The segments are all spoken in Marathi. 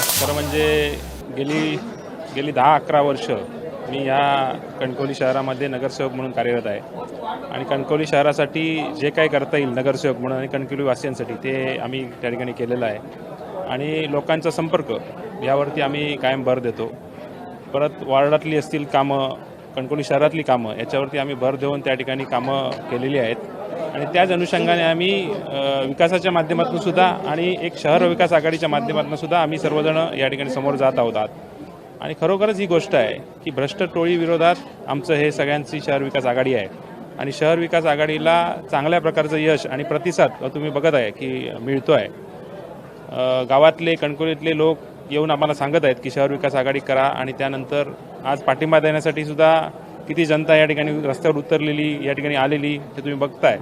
खरं म्हणजे गेली गेली दहा अकरा वर्ष मी या कणकवली शहरामध्ये नगरसेवक म्हणून कार्यरत आहे. आणि कणकवली शहरासाठी जे काही करता येईल नगरसेवक म्हणून आणि कणकवलीवासियांसाठी ते आम्ही त्या ठिकाणी केलेलं आहे. आणि लोकांचा संपर्क यावरती आम्ही कायम भर देतो. परत वार्डातली असतील कामं कणकवली शहरातली कामं याच्यावरती आम्ही भर देऊन त्या ठिकाणी कामं केलेली आहेत. आणि त्याच अनुषंगाने आम्ही विकासाच्या माध्यमातून सुद्धा आणि एक शहर विकास आघाडीच्या माध्यमातून सुद्धा आम्ही सर्वजण या ठिकाणी समोर जात आहोत. आणि खरोखरच ही गोष्ट आहे की भ्रष्ट टोळी विरोधात आमचं हे सगळ्यांची शहर विकास आघाडी आहे. आणि शहर विकास आघाडीला चांगल्या प्रकारचं यश आणि प्रतिसाद तुम्ही बघत आहे की मिळतो आहे गावातले कणकोलीतले लोक येऊन आम्हाला सांगत आहेत की शहर विकास आघाडी करा आणि त्यानंतर आज पाठिंबा देण्यासाठी सुद्धा किती जनता या ठिकाणी रस्त्यावर उतरलेली या ठिकाणी आलेली हे तुम्ही बघताय.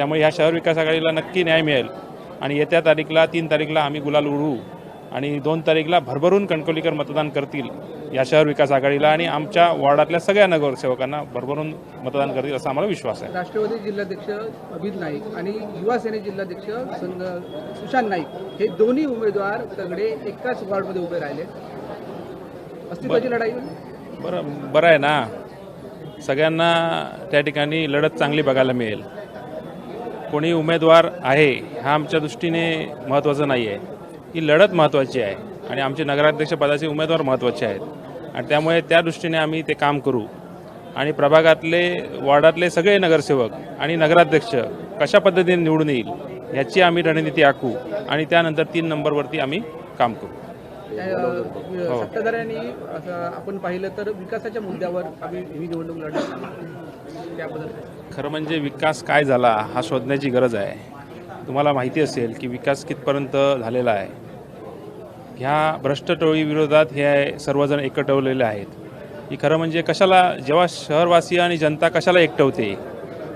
त्यामुळे ह्या शहर विकास आघाडीला नक्की न्याय मिळेल. आणि येत्या तारीखला तीन तारीखला आम्ही गुलाल उडवू आणि दोन तारीखला भरभरून कणकोलीकर मतदान करतील या शहर विकास आघाडीला आणि आमच्या वॉर्डातल्या सगळ्या नगरसेवकांना भरभरून मतदान करतील असा आम्हाला विश्वास आहे. राष्ट्रवादी जिल्हाध्यक्ष अभित नाईक आणि युवा सेने जिल्हाध्यक्ष सुशांत नाईक हे दोन्ही उमेदवार तगडे एकाच वॉर्डमध्ये उभे राहिले. अस्तित्वाची लढाई बरं बरं आहे ना. सगळ्यांना त्या ठिकाणी लढत चांगली बघायला मिळेल. कोणी उमेदवार आहे हा आमच्या दृष्टीने महत्त्वाचं नाही आहे. ही लढत महत्त्वाची आहे आणि आमचे नगराध्यक्ष पदाचे उमेदवार महत्त्वाचे आहेत. आणि त्यामुळे त्या दृष्टीने आम्ही ते काम करू. आणि प्रभागातले वॉर्डातले सगळे नगरसेवक आणि नगराध्यक्ष कशा पद्धतीने निवडून येईल याची आम्ही रणनीती आखू आणि त्यानंतर तीन नंबरवरती आम्ही काम करू. अ, सत्ताधाऱ्यांनी आपण पाहिलं तर विकासाच्या मुद्द्यावर आम्ही ही निवडणूक लढत त्याबद्दल खरं म्हणजे विकास काय झाला हा शोधण्याची गरज आहे. तुम्हाला माहिती असेल की विकास कितपर्यंत झालेला आहे. ह्या भ्रष्ट टोळीविरोधात हे सर्वजण एकटवलेले आहेत. की खरं म्हणजे कशाला जेव्हा शहरवासी आणि जनता कशाला एकटवते?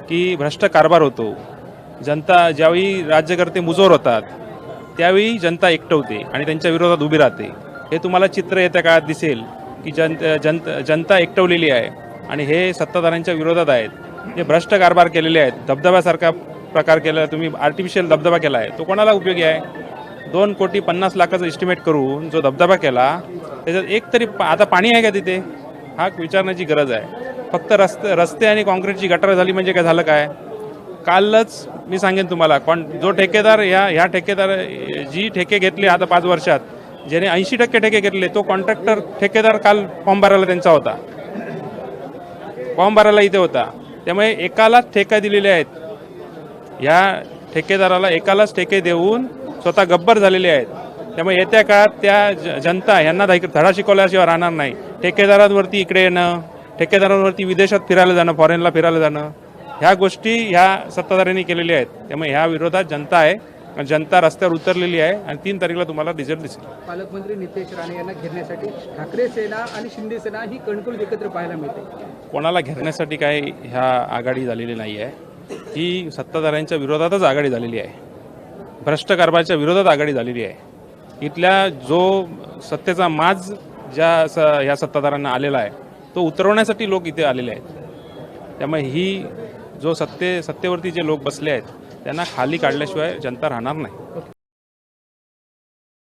की भ्रष्ट कारभार होतो. जनता ज्यावेळी राज्यकर्ते मुजोर होतात त्यावेळी जनता एकटवते आणि त्यांच्या विरोधात उभी राहते. हे तुम्हाला चित्र येत्या काळात दिसेल की जन जनत जनता एकटवलेली आहे. आणि हे सत्ताधाऱ्यांच्या विरोधात आहेत. जे भ्रष्ट कारभार केलेले आहेत धबधब्यासारखा प्रकार केला तुम्ही आर्टिफिशियल धबधबा केला आहे तो कोणाला उपयोगी आहे? दोन कोटी पन्नास लाखाचा एस्टिमेट करून जो धबधबा केला त्याच्यात एक तरी पा- आता पाणी आहे का तिथे? हा विचारण्याची गरज आहे. फक्त रस्ते रस्ते आणि काँक्रीटची गटार झाली म्हणजे काय झालं काय? कालच मी सांगेन तुम्हाला कॉन जो ठेकेदार या ह्या ठेकेदार जी ठेके घेतले आता पाच वर्षात ज्याने ऐंशी टक्के ठेके घेतले तो कॉन्ट्रॅक्टर ठेकेदार काल फॉर्म भरायला त्यांचा होता. फॉर्म भरायला इथे होता. त्यामुळे एकालाच ठेका दिलेले आहेत. ह्या ठेकेदाराला एकालाच ठेके देऊन स्वतः गब्बर झालेले आहेत. त्यामुळे येत्या काळात त्या ज- जनता यांना धडा शिकवल्याशिवाय राहणार नाही. ठेकेदारांवरती इकडे येणं ठेकेदारांवरती विदेशात फिरायला जाणं फॉरेनला फिरायला जाणं ह्या गोष्टी ह्या सत्ताधाऱ्यांनी केलेल्या आहेत. त्यामुळे ह्या विरोधात जनता आहे. जनता रस्त्यावर उतरलेली आहे आणि तीन तारीखला तुम्हाला रिझल्ट दिसेल. पालकमंत्री नितेश राणे यांना घेरण्यासाठी ठाकरे सेना आणि शिंदे सेना ही कणकुल एकत्र पाहायला मिळते. कोणाला घेरण्यासाठी काय ह्या आघाडी झालेली नाही आहे. ही सत्ताधाऱ्यांच्या विरोधातच आघाडी झालेली आहे. भ्रष्ट कारभाराच्या विरोधात आघाडी झालेली आहे. इथल्या जो सत्तेचा माज ज्या स ह्या सत्ताधाऱ्यांना आलेला आहे तो उतरवण्यासाठी लोक इथे आलेले आहेत. त्यामुळे ही जो सत्ते सत्तेवरती जे लोक बसले आहेत त्यांना खाली काढल्याशिवाय जनता राहणार नाही.